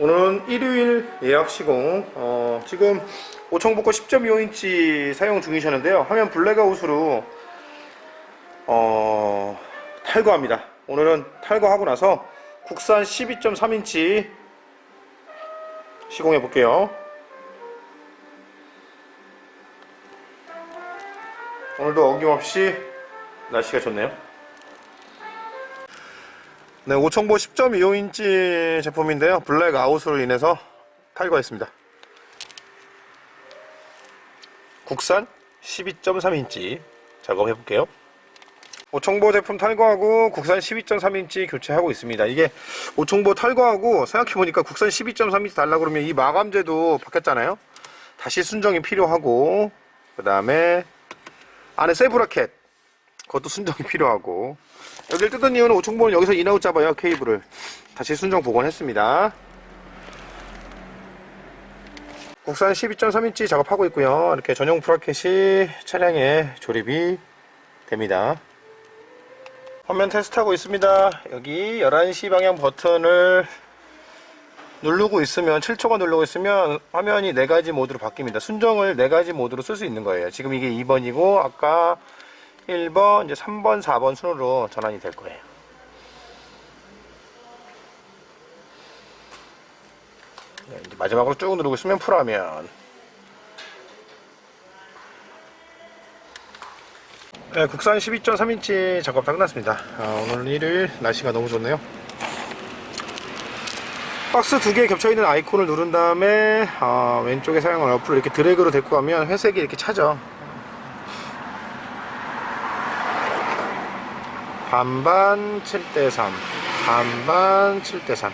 오늘은 일요일 예약 시공 어, 지금 오청복고 10.25인치 사용 중이셨는데요. 화면 블랙아웃으로 어, 탈거합니다. 오늘은 탈거하고 나서 국산 12.3인치 시공해 볼게요. 오늘도 어김없이 날씨가 좋네요 네, 오청보 10.25인치 제품인데요. 블랙 아웃으로 인해서 탈거했습니다. 국산 12.3인치 작업해 볼게요. 오청보 제품 탈거하고 국산 12.3인치 교체하고 있습니다. 이게 오청보 탈거하고 생각해보니까 국산 12.3인치 달라 그러면 이 마감재도 바뀌었잖아요. 다시 순정이 필요하고 그 다음에 안에 세브라켓 그것도 순정이 필요하고. 여기를 뜯은 이유는 오총보는 여기서 인아웃 잡아요 케이블을 다시 순정 복원했습니다. 국산 12.3인치 작업하고 있고요. 이렇게 전용 브라켓이 차량에 조립이 됩니다. 화면 테스트하고 있습니다. 여기 11시 방향 버튼을 누르고 있으면 7초간 누르고 있으면 화면이 4가지 모드로 바뀝니다. 순정을 4가지 모드로 쓸 수 있는 거예요. 지금 이게 2번이고 아까 1번, 이제 3번, 4번 순으로 전환이 될 거예요. 네, 이제 마지막으로 쭉 누르고 있으면 풀화면. 네, 국산 12.3인치 작업 다 끝났습니다. 아, 오늘 일요일 날씨가 너무 좋네요. 박스 두 개 겹쳐있는 아이콘을 누른 다음에 아, 왼쪽에 사용한 어플을 이렇게 드래그로 데리고 가면 회색이 이렇게 차죠. 반반 7대3 반반 7대3